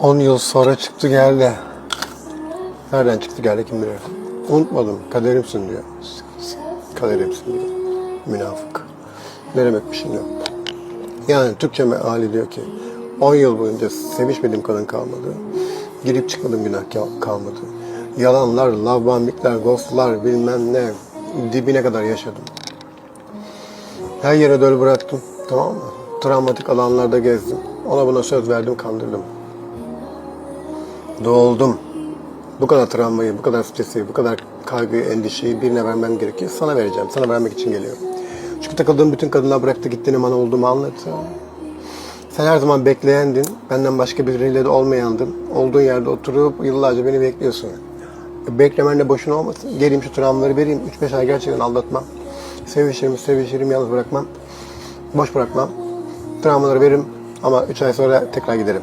10 yıl sonra çıktı geldi. Nereden çıktı geldi kim bilir. Unutmadım. Kaderimsin diyor. Kaderimsin diyor. Münafık. Ne demekmiş şimdi? Yani Türkçe meali diyor ki 10 yıl boyunca sevişmediğim kadın kalmadı. Girip çıkmadığım günah kal- kalmadı. Yalanlar, lavbambikler, ghostlar bilmem ne dibine kadar yaşadım. Her yere döl bıraktım. Tamam mı? Travmatik alanlarda gezdim. Ona buna söz verdim, kandırdım. Doldum. Bu kadar travmayı, bu kadar stresi, bu kadar kaygıyı, endişeyi birine vermem gerekiyor. Sana vereceğim. Sana vermek için geliyorum. Çünkü takıldığım bütün kadınlar bıraktı gittiğini bana olduğumu anlattı. Sen her zaman bekleyendin. Benden başka biriyle de olmayandın. Olduğun yerde oturup yıllarca beni bekliyorsun. E, Beklemen de boşuna olmasın. Geleyim şu travmaları vereyim. 3-5 ay gerçekten aldatmam. Sevişirim, sevişirim, yalnız bırakmam. Boş bırakmam. Travmaları veririm ama 3 ay sonra tekrar giderim.